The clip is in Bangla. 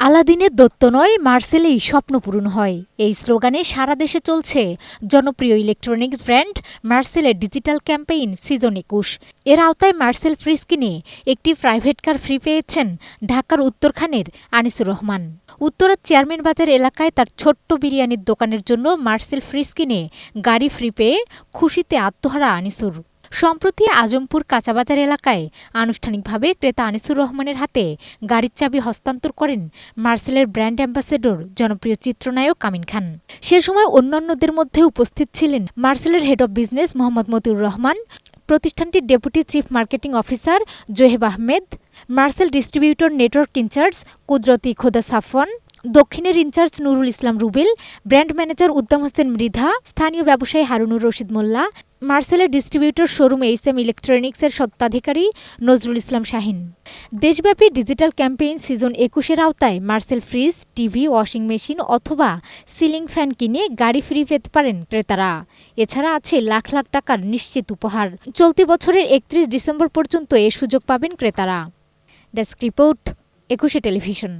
আলাদিনের দত্ত নয়, মার্সেলেই স্বপ্ন পূরণ হয়। এই স্লোগানে সারা দেশে চলছে জনপ্রিয় ইলেকট্রনিক্স ব্র্যান্ড মার্সেলের ডিজিটাল ক্যাম্পেইন সিজন একুশ। এর আওতায় মার্সেল ফ্রিজ কিনে একটি প্রাইভেট কার ফ্রি পেয়েছেন ঢাকার উত্তরখানের আনিসুর রহমান। উত্তরার চেয়ারম্যান বাজার এলাকায় তার ছোট্ট বিরিয়ানির দোকানের জন্য মার্সেল ফ্রিজ কিনে গাড়ি ফ্রি পেয়ে খুশিতে আত্মহারা আনিসুর। সম্প্রতি আজমপুর কাঁচাবাজার এলাকায় আনুষ্ঠানিকভাবে ক্রেতা আনিসুর রহমানের হাতে গাড়ির চাবি হস্তান্তর করেন মার্সেলের ব্র্যান্ড অ্যাম্বাসেডর জনপ্রিয় চিত্রনায়ক কামিন খান। সে সময় অন্যান্যদের মধ্যে উপস্থিত ছিলেন মার্সেলের head of business Mohammad Motiur Rahman প্রতিষ্ঠানটির deputy chief marketing officer Zoheb Ahmed, Marcel distributor network incharge Kudrati Khoda Safan দক্ষিণের incharge Nurul Islam Rubel, brand manager Uddam Hossain Mridha, স্থানীয় ব্যবসায়ী হারুনুর রশিদ মোল্লা মার্সেলের ডিস্ট্রিবিউটর শোরুম এইচ এম ইলেকট্রনিক্সের স্বত্বাধিকারী নজরুল ইসলাম শাহিন। দেশব্যাপী ডিজিটাল ক্যাম্পেইন সিজন একুশের আওতায় Marcel fridge, TV washing machine অথবা সিলিং ফ্যান কিনে গাড়ি ফ্রি পেতে পারেন ক্রেতারা। এছাড়া আছে লাখ লাখ টাকার নিশ্চিত উপহার। চলতি বছরের একত্রিশ ডিসেম্বর পর্যন্ত এ সুযোগ পাবেন ক্রেতারা। Desk report, Ekushey television.